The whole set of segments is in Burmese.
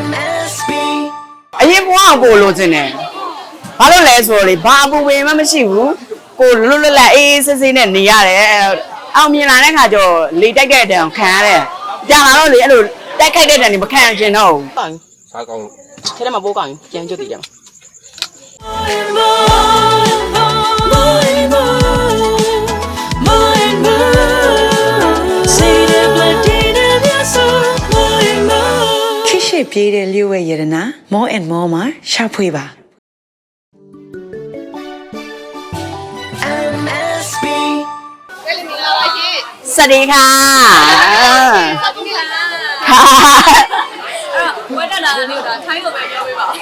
MSB အရင်ဘဝကကိုလိုချင်တယ်ဘာလို့လဲဆိုတော့လေဘာအပူပင်မှမရှိဘူးကိုလွတ်လွတ်လပ်အေးအေးဆေးဆေးနဲ့နေရတယ်အောင်မြင်လာတဲ့ခါကျတော့လေတိုက်တဲ့အတန်ခံရတယ်ကြာလာတော့လေအဲ့လိုတိုက်ခိုက်တဲ့အတန်တွေမခံချင်တော့ဘူးစားကောင်းလို့ထဲထဲမှာပိုးကောင်းရင်ပြန်ကျွတ်တည်တယ် more ခိရှိပြေးတဲ့လျှို့ဝဲရတနာ more and more မှာရှာဖွေပါ MSB စวัสดีค่ะ ဝက်တက်လာတဲ့နေ့ကထိုင်းလိုပဲပြောပေးပါဦး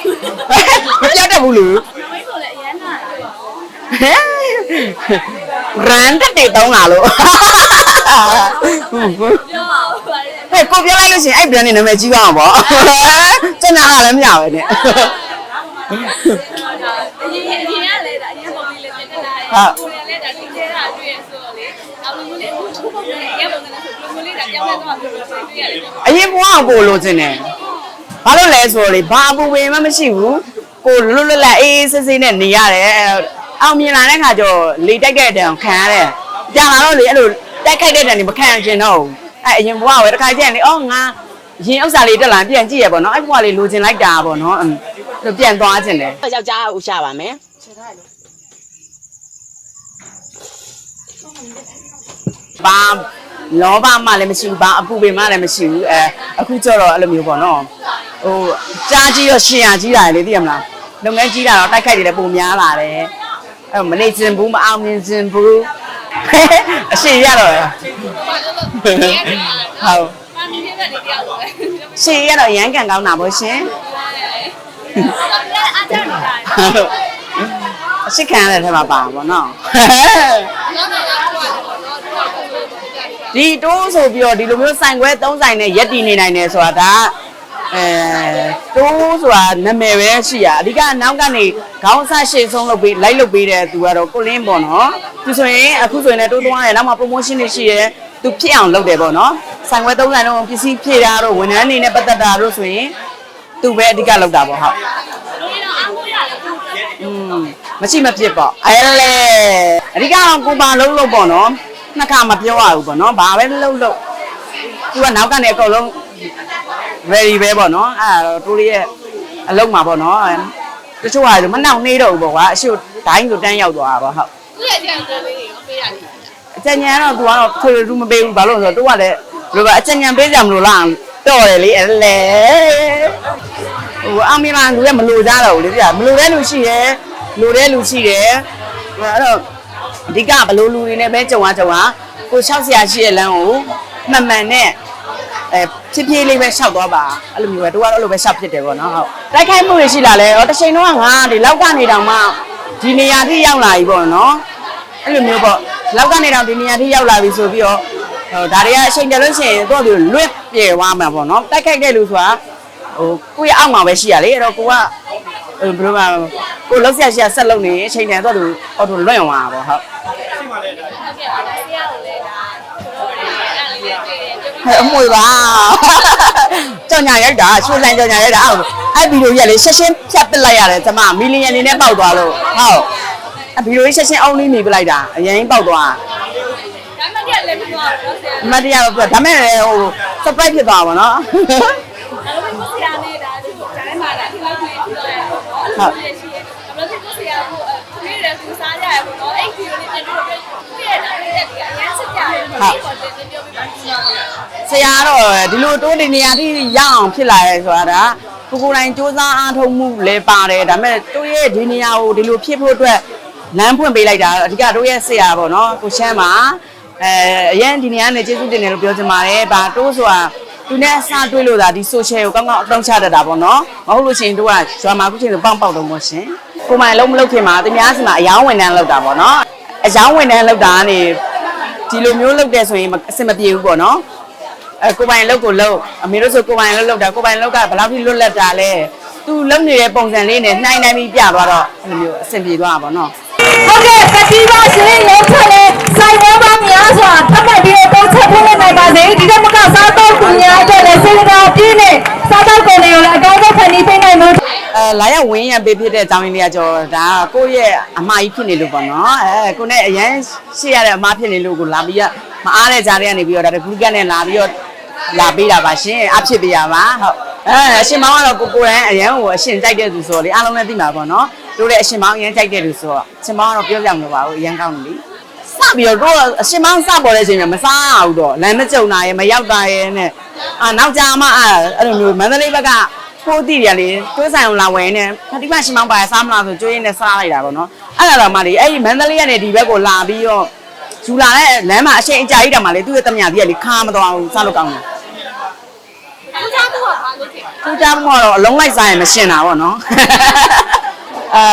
မပြတ်တတ်ဘူးလူ ဝက်ဆိုလည်းအရန်နာတယ် ရန်တက်တွေတုံးလာလို့ ပြောပါဦး ပါလေဟဲ့ကိုပြောလိုက်လို့ရှိရင်အဲ့ပြန်နေနာမည်ကြီးသွားမှာပေါ့ကျန်တာအားလည်းမရပဲနဲ့အရင်အရင်ကလည်းဒါအရင်ပုံလေးလေးပြင်နေတာကိုယ်လည်းဒါတင်ကျဲတာတွေ့ရဆိုတော့လေနောက်လူမျိုးလေးအခုခုပုံလေးရဲပုံစံနဲ့ဆိုလူမျိုးလေးဒါပြောင်းလဲသွားပြောလို့တွေ့ရတယ်အရင်ဘဝကကိုလိုချင်တယ်ဘာလို့လဲဆိုတော့လေဘာအပူပင်မှမရှိဘူးကိုလွတ်လွတ်လပ်အေးအေးဆေးဆေးနဲ့နေရတယ်အောင်မြင်လာတဲ့ခါကျတော့လေတိုက်တဲ့အတန်ခံရတယ်ကြာလာတော့လေအဲ့လိုတိုက်ခိုက်တဲ့အတန်တွေမခံချင်တော့ဘူး အဲ့အရင်ဘဝကပဲတစ်ခါကျရင်လေအော်ငါရင်ဥစ္စာလေးတက်လာပြန်ကြည့်ရပေါ့နော်အဲ့ဘဝလေးလိုချင်လိုက်တာပေါ့နော်အဲ့လိုပြန်သွားချင်တယ်ယောက်ျားဥရှာပါမယ်ဘာလောဘမှလည်းမရှိဘူးဘာအပူပင်မှလည်းမရှိဘူးအဲအခုကျတော့အဲ့လိုမျိုးပေါ့နော်ဟိုကြားကြီးရောရှင်ရကြီးတာလေသိရမလားလုပ်ငန်းကြီးတာတော့တိုက်ခိုက်တယ်လည်းပုံများလာတယ်အဲ့မနေချင်ဘူးမအောင်မြင်ချင်ဘူးအရှိရတော့ ဟုတ်ပါမီးလေးပဲနေတရားလို့ပဲရှေ့ရတော့ရမ်းကန်ကောင်းတာပေါ့ရှင်အားကြနေတာဟုတ်အရှိခံရတဲ့ထဲမှာပါပါတော့တော့တော့တော့တော့တော့ဒီတိုးဆိုပြီးတော့ဒီလိုမျိုးဆိုင်ခွဲ၃ဆိုင်နဲ့ရက်တည်နေနိုင်တယ်ဆိုတာဒါအဲတိုးဆိုတာနာမည်ပဲရှိရအဓိကနောက်ကနေခေါင်းဆရှေ့ဆုံးလုပ်ပြီးလိုက်လုပ်ပေးတဲ့သူကတော့ကိုလင်းပေါ့နော်သူဆိုရင်အခုဆိုရင်လည်းတိုးသွားတယ်နောက်မှ promotion တွေရှိတယ် သူဖြစ်အောင်လုပ်တယ်ပေါ့နော်ဆိုင်ခွဲ၃ဆိုင်တော့ပစ္စည်းဖြည့်တာတော့ဝန်ထမ်းတွေနဲ့ပတ်သက်တာတို့ဆိုရင်သူပဲအဓိကလုပ်တာပေါ့ဟုတ်อืมမရှိမဖြစ်ပေါ့အဲလေအဓိကတော့ကိုပါလုံးလုံးပေါ့နော်နှစ်ခါမပြောရဘူးပေါ့နော်ဘာပဲလုံးလုံးသူကနောက်ကနေအကုန်လုံး ready ပဲပေါ့နော်အဲ့ဒါတော့တိုးလေးရဲ့အလုံးမှာပေါ့နော်တချို့ဟာမနောက်နေတော့ဘူးပေါ့ကွာအရှိ့ဒိုင်းကိုတန်းရောက်သွားတာပေါ့ဟုတ်သူ့ရဲ့အကြံပေးလေးကိုပေးရတယ် အကြံဉာဏ်ကတော့ तू ကတော့ထွေထူးမပေးဘူးဘာလို့လဲဆိုတော့ तू ကလည်းဘယ်လိုပဲအကြံဉာဏ်ပေးကြမလို့လားတော့တယ်လေအဲ့လေဟိုအမီလာလူကမလိုကြတော့ဘူးလေပြမလိုတဲ့လူရှိတယ်လိုတဲ့လူရှိတယ်ဟိုအဲ့တော့အဓိကဘလို့လူတွေနဲ့ပဲကြုံရကြုံရကို၆ဆရာရှိတဲ့လမ်းကိုမှန်မှန်နဲ့အဲဖြည်းဖြည်းလေးပဲရှောက်သွားပါအဲ့လိုမျိုးပဲတို့ကတော့အဲ့လိုပဲရှောက်ဖြစ်တယ်ပေါ့နော်ဟုတ်တိုက်ခိုက်မှုတွေရှိလာလဲဟောတစ်ချိန်တော့ငါဒီလောက်ကနေတောင်မှဒီနေရာထိရောက်လာပြီပေါ့နော်အဲ့လိုမျိုးပေါ့ လောက်ကနေတော့ဒီနေရာထိရောက်လာပြီဆိုပြီးတော့ဟိုဒါတွေကအချိန်တလို့ရှိရင်တော့ဒီလွတ်ပြေသွားမှာပေါ့နော်တိုက်ခိုက်တဲ့လူဆိုတာဟိုကိုယ့်ရဲ့အောက်မှာပဲရှိရလေအဲ့တော့ကိုကဟိုဘယ်လိုမှကိုလောက်ဆက်ရှိရဆက်လုပ်နေအချိန်တန်တော့သူအော်တိုလွတ်အောင်ပါပေါ့ဟုတ်ဟုတ်ကဲ့ပါဆရာကိုလည်းဒါတို့တွေအဲ့လေးလေးတွေ့တယ်ဟဲ့အမွေပါကြောင်ညာရိုက်တာချိုးဆိုင်ကြောင်ညာရိုက်တာအဲ့ဗီဒီယိုကြီးကလေရှက်ရှင်းဖြတ်ပစ်လိုက်ရတယ်ကျမမီလီယံနေနဲ့ပေါက်သွားလို့ဟုတ်အဲ့ ဗီဒီယိုကြီးရှက်ရှင်းအောင်လေးနေပစ်လိုက်တာအရင်ပေါက်သွားဒါမှမဟုတ်လည်းမပြောတော့ဆရာအမတ်တရားပဲဒါမဲ့ဟို surprise ဖြစ်သွားပါတော့ဒါပေမဲ့ဆရာနဲ့ဒါဒီတိုင်းမှာဒါဒီလောက်ကြီးပြောရတော့နော်အဲ့လိုရှိရဲ့ဒါပေမဲ့ဆရာကသူ့ရဲ့သူစားရရပေါ့နော်အဲ့ဒီလိုလေးပြန်ပြီးတော့သူ့ရဲ့ဒါလေးတွေကအရင်စစ်ကြရတယ်ဒီပေါ်တင်ပြောပြပါဦးဆရာကတော့ဒီလိုတိုးတင်နေရာထိရအောင်ဖြစ်လာရဲဆိုတာဒါကိုကိုယ်တိုင်စ조사အားထုတ်မှုလည်းပါတယ်ဒါမဲ့တို့ရဲ့ဒီနေရာကိုဒီလိုဖြစ်ဖို့အတွက် လမ်းဖွင့်ပေးလိုက်တာအဓိကတို့ရဲ့ဆရာပေါ့နော်ကိုရှမ်းပါအဲအရင်ဒီနေရာနဲ့ကျေးဇူးတင်တယ်လို့ပြောချင်ပါတယ်ဗာတိုးဆိုတာသူနဲ့အစားတွေးလို့သာဒီ social ကိုကောင်းကောင်းအသုံးချတတ်တာပေါ့နော်မဟုတ်လို့ရှိရင်တို့ကရွာမှာခုချိန်ဆိုပေါက်ပေါက်တော့မို့ရှင်ကိုယ်မိုင်လုံးမလုပ်ခင်မှာသူများစီမှာအယောင်းဝင်တန်းလောက်တာပေါ့နော်အယောင်းဝင်တန်းလောက်တာကနေဒီလိုမျိုးလုပ်တဲ့ဆိုရင်အဆင်မပြေဘူးပေါ့နော်အဲကိုပိုင်လောက်ကိုလောက်အမေတို့ဆိုကိုပိုင်လောက်လောက်တာကိုပိုင်လောက်ကဘယ်လောက်ထိလွတ်လပ်တာလဲသူလုံနေတဲ့ပုံစံလေးနဲ့နှိုင်းနှိုင်းပြီးပြသွားတော့အဲ့လိုမျိုးအဆင်ပြေသွားတာပေါ့နော် ဟုတ်ကဲ့ကတိပါရှင်ရုံးချက်လေးစိုက်ဝဲပါများစွာသတ်မှတ်ပြီးတော့ပုံချက်ဖွင့်နိုင်ပါစေဒီကမကစားတော့သူများအတွက်လည်းစေတနာပြည့်နဲ့စားတော့ကုန်တွေကိုလာရဝင်းရပေးဖြစ်တဲ့အကြောင်းရင်းလေးကကျော်ဒါကကိုယ့်ရဲ့အမှားကြီးဖြစ်နေလို့ပေါ့နော်အဲကိုနဲ့အရန်ရှိရတဲ့အမှားဖြစ်နေလို့ကိုလာပြီးရမအားတဲ့ကြားတွေကနေပြီးတော့ဒါတကူကနဲ့လာပြီးတော့လာပေးတာပါရှင်အဖြစ်ပေးရပါဟုတ်အဲအရှင်မောင်ကတော့ကိုကိုယ်တိုင်အရန်ကိုအရှင်ကြိုက်တဲ့သူဆိုတော့လေအားလုံးလည်းသိမှာပေါ့နော် တို့လည်းအရှင်မောင်အရန်ကြိုက်တဲ့သူဆိုတော့အရှင်မောင်ကတော့ပြောပြမလို့ပါဘူးအရန်ကောင်းတယ်လေစပြီးတော့တို့အရှင်မောင်စပေါ်တဲ့အချိန်မှာမစားရဘူးတော့လမ်းမကြုံတာရဲ့မရောက်တာရဲ့နဲ့အာနောက်ကြမှာအဲ့လိုမျိုးမန္တလေးဘက်ကကိုတီရလေတွဲဆိုင်အောင်လာဝယ်နေဖတိမရှင်မောင်ပါစားမလားဆိုကြွေးနေစားလိုက်တာပေါ့နော်အဲ့ဒါတော့မှလေအဲ့ဒီမန္တလေးကနေဒီဘက်ကိုလာပြီးတော့ယူလာတဲ့လမ်းမှာအချိန်အကြာကြီးတောင်မှလေသူ့ရဲ့တမညာကြီးကလေခါမတော်ဘူးစားလို့ကောင်းတယ်သူစားမှုကဘာလို့ဖြစ်သူကြမှာတော့အလုံးလိုက်စားရင်မရှင်တာပေါ့နော် အာ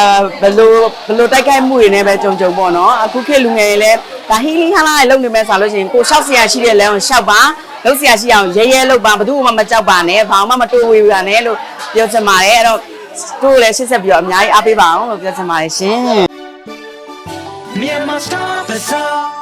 ဘယ်လိုဘယ်လိုတိုက်ခိုက်မှုတွေနဲ့ပဲကြုံကြုံပေါ့နော်အခုခေတ်လူငယ်တွေလည်းဒါဟီလင်းဟာလာလုံနေမဲ့ဆိုလို့ရှိရင်ကိုရှောက်ဆရာရှိတဲ့လမ်းကိုရှောက်ပါလုံးဆရာရှိအောင်ရဲရဲလုပ်ပါဘယ်သူမှမကြောက်ပါနဲ့ဘာမှမတိုးဝေးပါနဲ့လို့ပြောချင်ပါတယ်အဲ့တော့တို့လည်းရှင်းဆက်ပြီးတော့အများကြီးအားပေးပါအောင်လို့ပြောချင်ပါတယ်ရှင် Myanmar Star Bazaar